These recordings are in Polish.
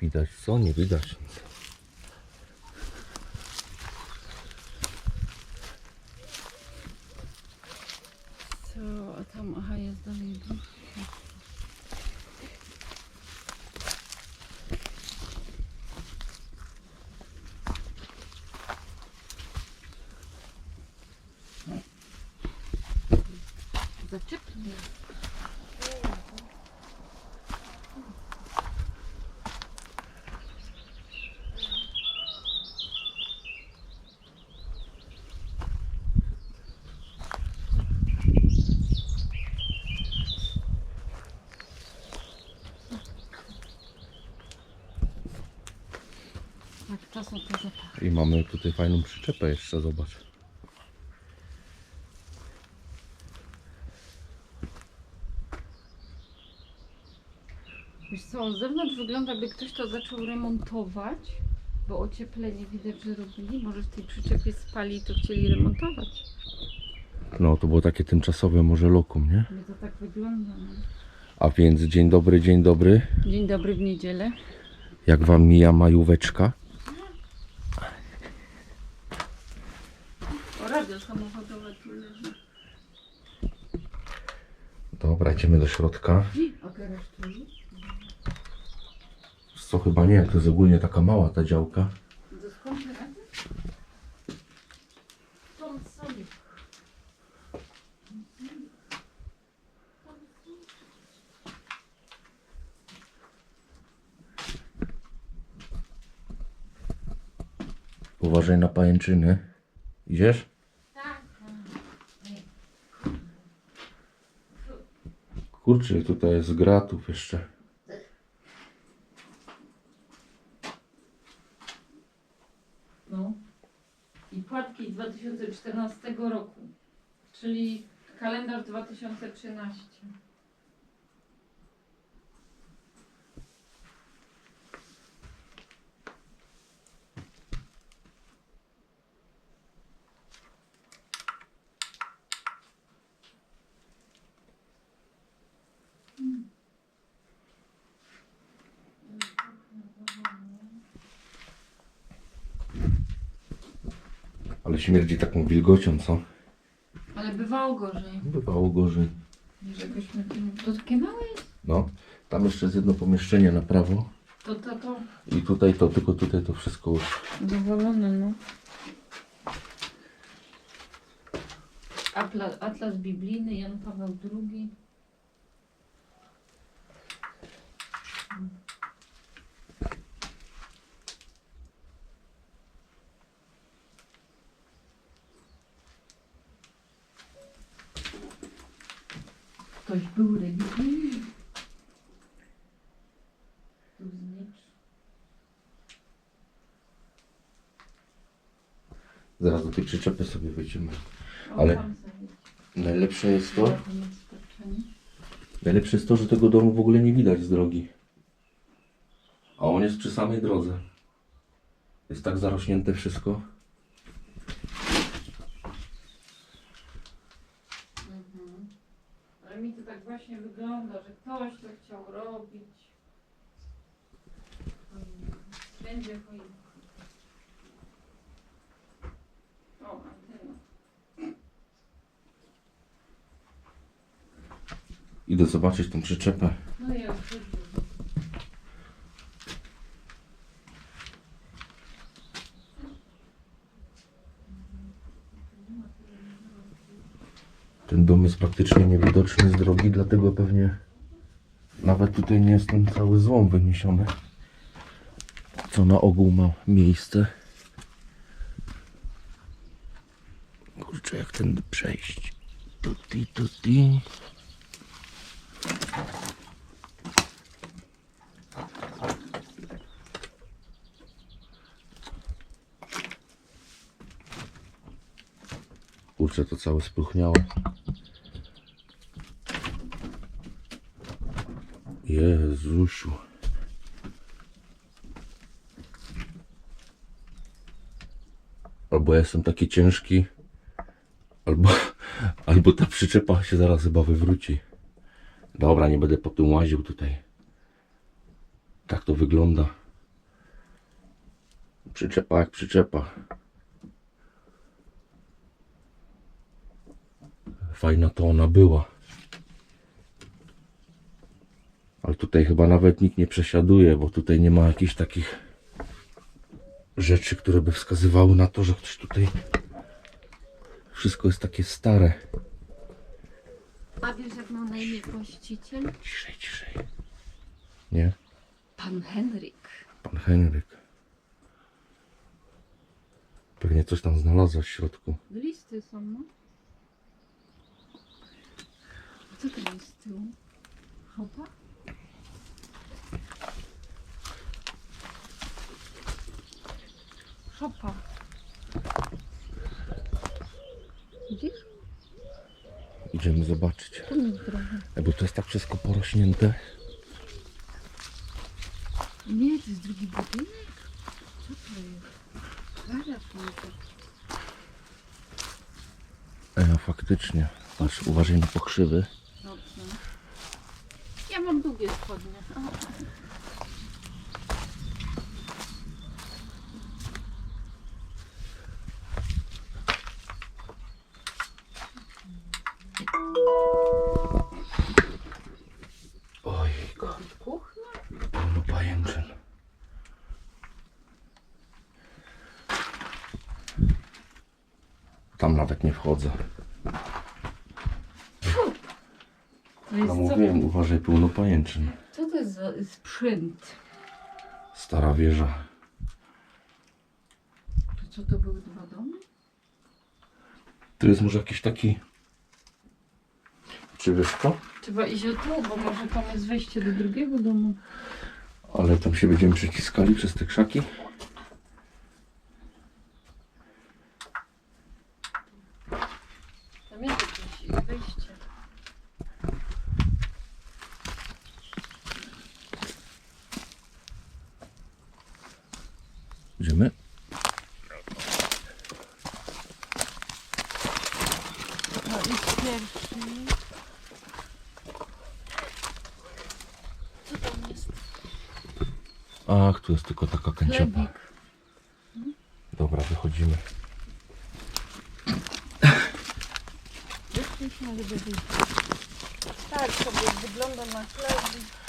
widać, co? Nie widać. Co, a tam, aha, jest dalej. Zaczepnie. I mamy tutaj fajną przyczepę jeszcze, zobacz. Wiesz co, z zewnątrz wygląda, jakby ktoś to zaczął remontować, bo ocieplenie widać, że robili. Może w tej przyczepie spali i to chcieli remontować. No to było takie tymczasowe może lokum, nie? Ale to tak wygląda. No. A więc dzień dobry, dzień dobry. Dzień dobry w niedzielę. Jak wam mija majóweczka? Samochodowe tu leży. Dobra, idziemy do środka. A teraz tu jest? Co chyba nie, to jest ogólnie taka mała ta działka. To skąd ty radio? Stąd sobie. Uważaj na pajęczyny. Idziesz? Tak. Kurczę, tutaj jest gratów jeszcze. No. I płatki z 2014 roku, czyli kalendarz 2013. Ale śmierdzi taką wilgocią, co? Ale bywało gorzej. Bywało gorzej. Że jakośmy, to takie małe jest. No, tam jeszcze jest jedno pomieszczenie na prawo. To, to, to. I tutaj to, tylko tutaj to wszystko już. Dowolone, no. Atlas, Atlas biblijny, Jan Paweł II. Ktoś był religijny. Tu znicz. Zaraz do tej przyczepy sobie wejdziemy. O, Ale-. Najlepsze jest to, najlepsze jest to, że tego domu w ogóle nie widać z drogi. A on jest przy samej drodze. Jest tak zarośnięte wszystko. Mhm. Ale mi to tak właśnie wygląda, że ktoś to chciał robić. Wszędzie choinka. O, antena. Idę zobaczyć tą przyczepę. No ja już Ten dom jest praktycznie niewidoczny z drogi, dlatego pewnie nawet tutaj nie jest ten cały złom wyniesiony. Co na ogół ma miejsce. Kurczę, jak tędy przejść. Tuti, tuti. Kurczę, to całe spróchniało. Jezusiu. Albo ja jestem taki ciężki, albo, albo ta przyczepa się zaraz chyba wywróci. Dobra, nie będę po tym łaził tutaj. Tak to wygląda. Przyczepa jak przyczepa. Fajna to ona była. Ale tutaj chyba nawet nikt nie przesiaduje, bo tutaj nie ma jakichś takich rzeczy, które by wskazywały na to, że ktoś tutaj. Wszystko jest takie stare. A wiesz jak ma na imię właściciel? Ciszej, ciszej. Nie? Pan Henryk. Pan Henryk. Pewnie coś tam znalazła w środku. Listy są, no. Co tam jest z tyłu? Chopa? Szopa. Widzisz? Idziemy zobaczyć. Tu. E, Bo to jest tak wszystko porośnięte. Nie, to jest drugi budynek? Co to jest? Garaż może. E, faktycznie. Patrz, uważaj na pokrzywy. Dobrze. Ja mam długie spodnie. O. Ojejku, Kuchnia? pełno pajęczyn. Tam nawet nie wchodzę. To jest No co, mówiłem, uważaj, pełno pajęczyn. co to jest za sprzęt? Stara wieża. To co to były dwa domy? Tu jest może jakiś taki... Czy wiesz co? Trzeba iść o tu, bo może tam jest wejście do drugiego domu. Ale tam się będziemy przyciskali przez te krzaki. Tam jest jakieś wejście. Idziemy. No jest pierwszy. Co tam jest? Ach, tu jest tylko taka. Chlebik. Dobra, wychodzimy. Wyszliśmy, ale wyjść. Tak sobie wygląda na chlebik.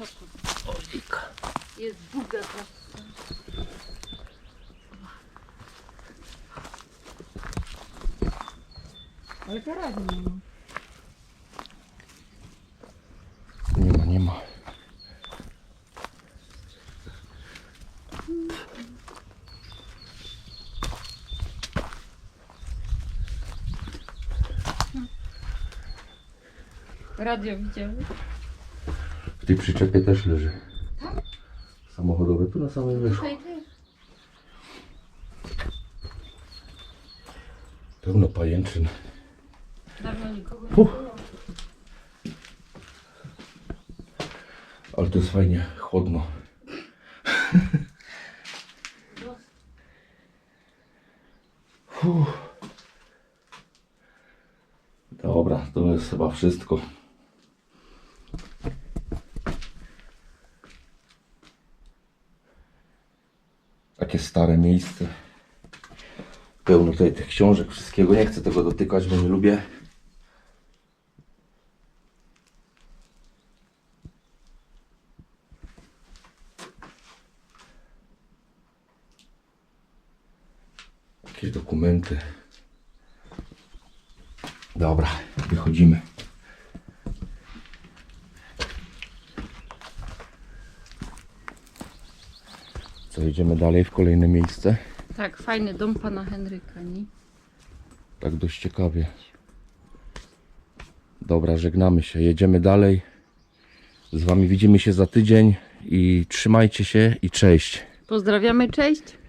Co to? Jest długa ta. Ale garażu nie ma. Nie ma, nie ma. Radio widziały? Tej przyczepie też leży. Samochodowe tu na samym wierzchu. Tutaj też. Pełno pajęczyn. Dawno nikogo nie było. Ale to jest fajnie chłodno. Fuh. Dobra, to jest chyba wszystko. Takie stare miejsce. Pełno tutaj tych książek, wszystkiego. Nie chcę tego dotykać, bo nie lubię. Jakieś dokumenty. Dobra, wychodzimy. Co, idziemy dalej w kolejne miejsce? Tak, fajny dom pana Henryka, nie? Tak dość ciekawie. Dobra, żegnamy się. Jedziemy dalej. Z wami widzimy się za tydzień i trzymajcie się i cześć. Pozdrawiamy, cześć!